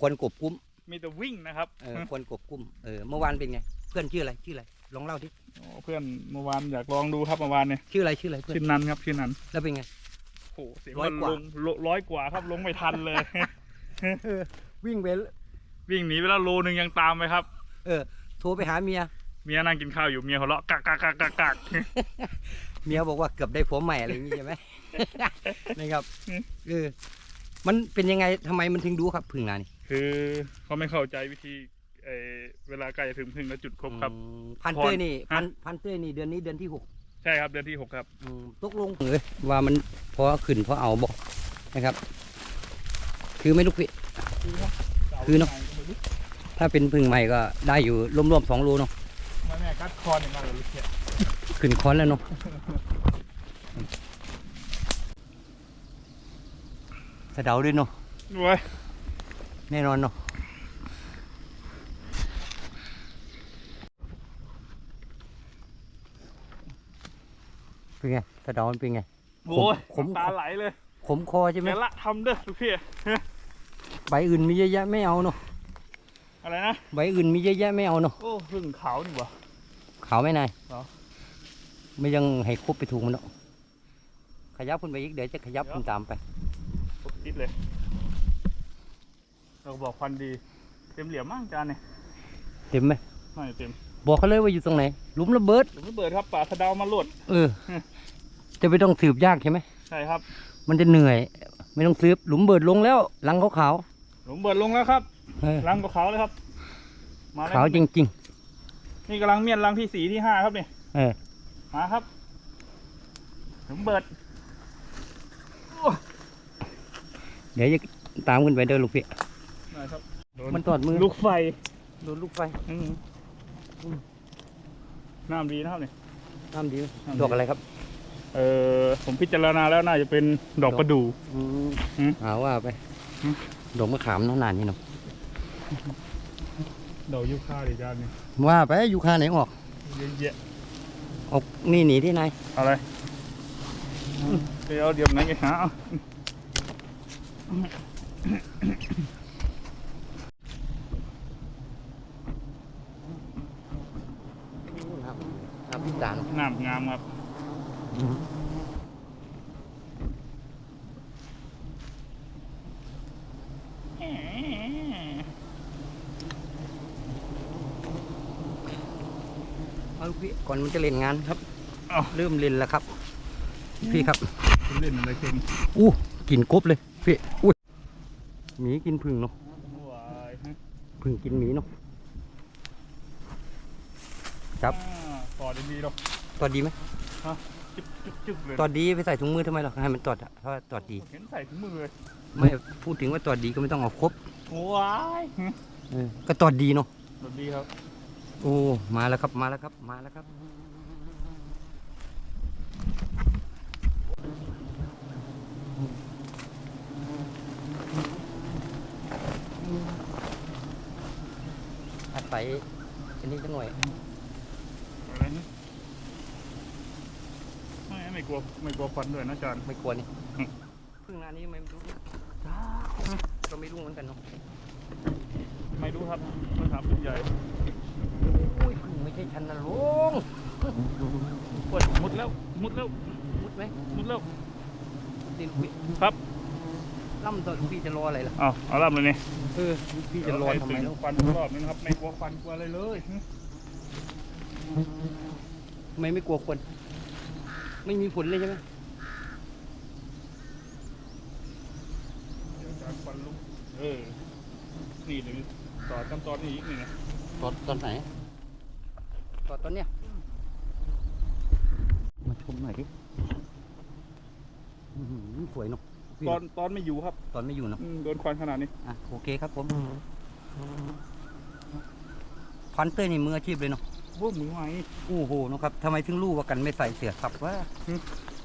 ควนกบกุ้มมีแต่วิ่งนะครับเออควนกบกุ้มเออเมื่อวานเป็นไง เพื่อนชื่ออะไรชื่ออะไรลองเล่าดิโอ้เพื่อนเมื่อวานอยากลองดูครับเมื่อวานเนี่ยชื่ออะไรชื่ออะไรเพื่อนชื่อนันครับชื่อนันแล้วเป็นไงโอ้โหเสียงร้อยมันกว่าลงโลร้อยกว่าครับลงไม่ทันเลยวิ่งไปวิ่งหนีไปแล้วโลนึงยังตามไปครับ เออ โทรไปหาเมีย เมียนั่งกินข้าวอยู่เมียหัวเราะกักกักกักกักกักเมียบอกว่าเกือบได้ผัวใหม่อะไรอย่างงี้ใช่ไหมนะครับอืมเออมันเป็นยังไงทำไมมันถึงดูครับพึ่งนานี่ คือเขาไม่เข้าใจวิธีเออเวลาใกล้จะถึงพึ่งแล้วจุดครบครับ อืมพันเต้ยนี่ฮะพันพันเต้ยนี่เดือนนี้เดือนที่หกใช่ครับเดือนที่หกครับ อืมตกลงเออว่ามันพอขึ้นพอเอาบอกนะครับ คือไม่ลูกพี่ คือเนอะ ถ้าเป็นพึ่งใหม่ก็ได้อยู่รวมๆสองโลเนาะมาแม่กัดคอเนี่ยมาเลยลูกเนี่ยขึ้นคอนแล้วเนาะสะเดาด้วยเนาะโว้ย แน่นอนเนาะเป็นไงสะเดามันเป็นไงโว้ยขมน้ำตาไหลเลยขมคอใช่ไหมแม่ละทำเด้อลูกพี่ ใบอื่นมีเยอะแยะไม่เอาเนาะอะไรนะ ใบอื่นมีเยอะแยะไม่เอาเนาะโอ้พึ่งขาวนี่หว่า ขาวไหม่นายเหรอ ไม่ยังให้ครบไปถูกมันเนาะขยับขึ้นไปอีกเดี๋ยวจะขยับขึ้นตามไปปุ๊บคิดเลย เราบอกควันดี เต็มเหลี่ยมมากจานเนี่ยเต็มไหมไม่เต็ม บอกเขาเลยว่าอยู่ตรงไหนหลุมระเบิดหรือไม่เบิดครับป่าสะเดามาหลดเออ จะไม่ต้องสืบยากใช่ไหมใช่ครับ มันจะเหนื่อย ไม่ต้องสืบหลุมเบิดลงแล้วหลังขาวหลุมเบิดลงแล้วครับๆเออรังก็ขาวเลยครับมาแล้วขาวจริงนี่กำลังเมียนรังที่สี่ที่ห้าครับเนี่ยๆเออมาครับหลุมเบิดเดี๋ยวจะตามขึ้นไปเด้อลูกพี่ ได้ครับโดมันตอดมือลูกไฟโดนลูกไฟอืมน้ำดีนะครับเนี่ย น้ำดีไหมน้ำดี ดอกอะไรครับเออผมพิจารณาแล้วน่าจะเป็นดอกประดู่ อืมหืมหาว่าไปหืม ดอกมะขามเนาะนานนี่เนาะดอกยูคาดิจานเนี่ยว่าไปอยู่คาไหนออกเยอะแยะออกนี่หนีที่ไหนายอะไรเดี๋ยวเดี๋ยวไหนกันหาเอา ครับครับ พี่ตาลน้ำงามครับเอาลูกพี่ก่อนมันจะเล่นงานครับเอาเริ่มเล่นแล้วครับ พี่ครับคุณเล่นอะไรเก่งอู้กินกบเลยพี่อุ้ยหมีกินพึ่งเนาะว้ายฮะพึ่งกินหมีเนาะครับอ่าต่อดีๆหรอก ตอดดีไหมจุ๊บจุ๊บจุ๊บเลยตอดดีไปใส่ถุงมือทำไมหรอให้มันตอดอะเพราะว่าตอดดี เห็นใส่ถุงมือเลยไม่พูดถึงว่าตอดดีก็ไม่ต้องเอาครบว้ายฮะเออก็ตอดดีเนาะสวัสดีครับโอ้มาแล้วครับมาแล้วครับมาแล้วครับอาศัยอันนี้จะหน่อย อะไรนี่ ไม่ไม่กลัวไม่กลัวควันด้วยนะอาจารย์ไม่กลัวนี่อืมพึ่งหนานี้ไม่รู้ก็ไม่รู้เหมือนกันเนาะไม่รู้ครับต้องถามผู้ใหญ่อุ้ยพึ่งไม่ใช่ชันนะลุงปวดมุดแล้วมุดแล้วมุดไหมมุดแล้วดินพี่ครับล่ำต่อลูกพี่จะรออะไรล่ะเอาเอาล่ำเลยนี่เออลูกพี่จะรอทำไมเดี๋แล้ยววควันรอบนึงนะครับไม่กลัวควันกลัวอะไรเลยทำไมไม่กลัวคน ไม่มีผลเลยใช่ไหมเดี๋ยวอาจารย์ควันลุกเออ นี่เดี๋ยวต่อขั้นตอนนี้อีกนี่นะตอนตอนไหนตอนตอนเนี้ยมาชมหน่อยดิอื้อหือสวยเนาะพี่ตอนตอนไม่อยู่ครับตอนไม่อยู่เนาะอืมโดนควันขนาดนี้ อะโอเคครับผมพันเตอร์นี่มืออาชีพเลยเนาะ พวกมือใหม่โอ้โหเนาะครับทำไมถึงรู้ว่ากันไม่ใส่เสือสับว่าหึ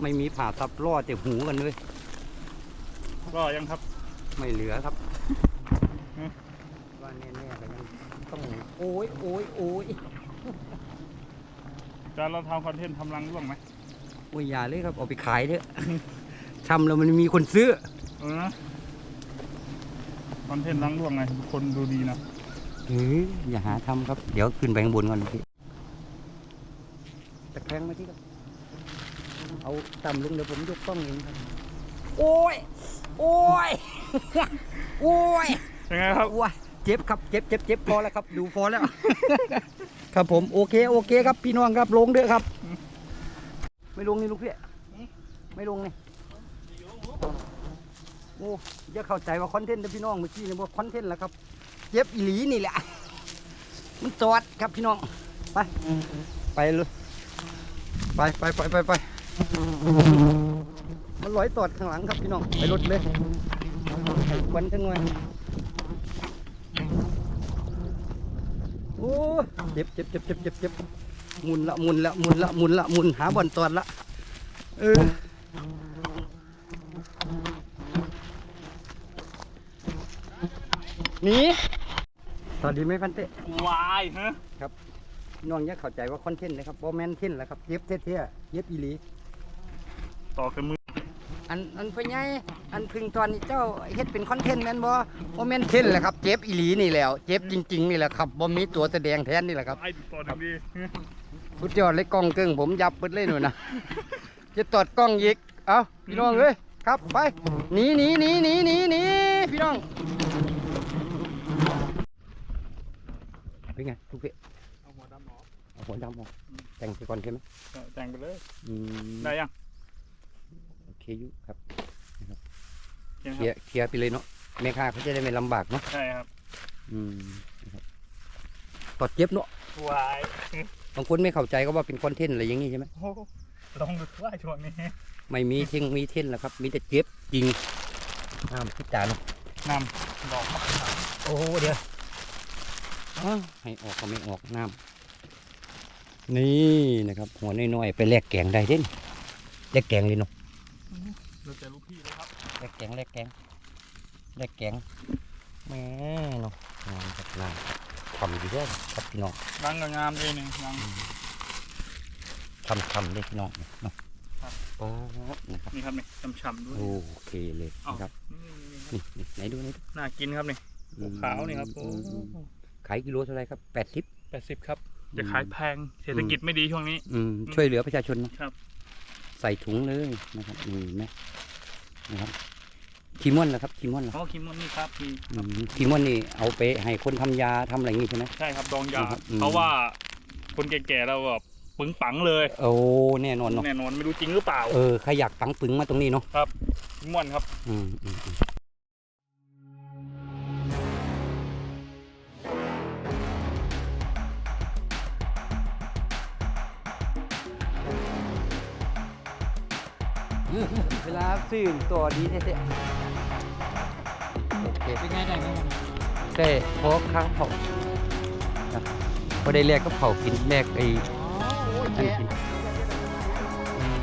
ไม่มีผ่าสับล่อแต่หูกันเลยรอยังครับ ไม่เหลือครับหึว่าแน่ๆก็ยังต้องโอ้ยโอ้ยโอ้ยอาจารย์เราทำคอนเทนต์ทำรังร่วงไหมโอ้ยอย่าเลยครับเอาไปขายเถอะทำแล้วมันมีคนซื้อเออนะคอนเทนต์ล้างร่วงไงคนดูดีนะเฮ้ยอย่าหาทำครับ เดี๋ยวขึ้นไปข้างบนก่อนพี่ ตะแคงมาที่ครับ เอาต่ำลงเดี๋ยวผมยกกล้องเองครับ โอ้ย โอ้ย โอ้ยยังไงครับ โอ้ยเจ็บครับ เจ็บเจ็บเจ็บพอแล้วครับ ดูพอแล้ว ครับผม โอเค โอเคครับ พี่น้องครับ ลงเด้อครับ ไม่ลงนี่ลูกพี่ไม่ลงนี่โอ้อย่าเข้าใจว่าคอนเทนต์เด้อพี่น้องเมื่อกี้เนี่ยว่าคอนเทนต์แหละครับ เจ็บอีหลีนี่แหละ มันจอดครับพี่น้อง ไป ไปเลย ไปไปไปไปไปมันลอยตอดข้างหลังครับพี่น้องไปรถเลยให้ควันทั้งหน่วยโอ้เจ็บเจ็บเจ็บเจ็บเจ็บเจ็บหมุนละหมุนละหมุนละหมุนละหมุนหาบ่อนตอดละเออหนีสวัสดีไหมพันเต้วายฮะพี่ น้องอย่าเข้าใจว่าคอนเทนต์นะครับบ่แม่นเทนแหละครับเย็บเท่ๆเย็บอีหลี ต่อขึ้นมืออันอันพ่อใหญ่อันพึ่งตอนนี้เจ้าเฮ็ดเป็นคอนเทนต์แม่นบ่บ่แม่นเทนแหละครับเจ็บอีหลีนี่แหล้วเจ็บจริง ๆ นี่แหละครับบ่มีตัวแสดงแทนนี่แหละครับไอ้ต่อดึงดีสุดยอดเลยกล้องเกิ้งผมยับเบิดเลยหนูนะจะตอดกล้องอีกเอ้าพี่น้องเอ้ยครับไปหนีหนีหนีหนีหนีหนีพี่น้องเป็นไงทุกเพ หัวดำออกแต่งไปก่อนใช่ไหมแต่งไปเลยอืมได้ยังโอเคอยู่ครับยังเคคลียรับร์เคลียร์ไปเลยเนาะแม่ค้าเขาจะได้ไม่ลำบากเนาะใช่ครับ อืมนะครับตอดเจ็บเนาะวายบางคนไม่เข้าใจก็ว่าเป็นคอนเทนต์อะไรอย่างงี้ใช่ไหมโอ้ลองดูว่าช่วงนี้ ไม่มีเทงมีเทนแล้วครับ มีแต่เจ็บจริงห้ามพิจารณนำดอกมะขามโอ้เดี๋ยวอ้าวให้ออกก็ไม่ออกน้ำ นี่นะครับ หัวน้อยๆไปแลกแกงได้เด่นแลกแกงเลยเนาะเราเจอลูกพี่แล้วครับแลกแกงแลกแกงแลกแกงแม่เนาะงามจัดงามทำดีด้วยครับพี่น้องรังก็งามเลยหนึ่งรังทำทำเลยพี่น้องเนาะครับป๊าบนะครับนี่ครับนี่ฉ่ำๆด้วยโอเคเลยเอานะครับนี่นี่นี่ไหนดูไหนดูน่ากินครับนี่อืมขาวนี่ครับโอ้อืมอืมขายกิโลเท่าไหรครับแปดสิบแปดสิบครับ จะขายแพงเศรษฐกิจไม่ดีช่วงนี้ อืมอืมช่วยเหลือประชาชนเนอะครับ ใส่ถุงเลยนะครับนี่เห็นไหมนะครับคีมอนนะครับคีมอนเหรออ๋อคิมมอนนี่ครับมีอืมคีมอนนี่เอาไปให้คนทำยาทำอะไรอย่างงี้ใช่ไหมใช่ครับดองยาครับอืมเพราะว่าคนแก่ๆเราแบบปึงปังเลย โอ้แน่นอนเนาะแน่นอนไม่รู้จริงหรือเปล่าเออใครอยากปังปึงมาตรงนี้เนาะคิมมอนครับ อืมอืม เวลาซื้อตัวดีแท้ๆโอเคเป็นไงได้ไหมใช่เพราะข้างเผาพอได้แลกก็เผากินแลกไอ้นั่นกินอืม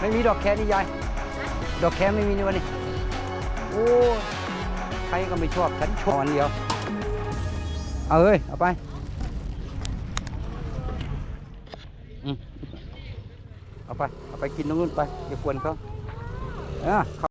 ไม่มีดอกแค่นี่ยาย ดอกแค่ไม่มีในวันนี้ โอ้ใครก็ไม่ชอบฉันชอบอันเดียว เอาเอ้ยเอาไป อืม เอาไป เอาไปกินตรงนู้นไปอย่ากวนเขาเออ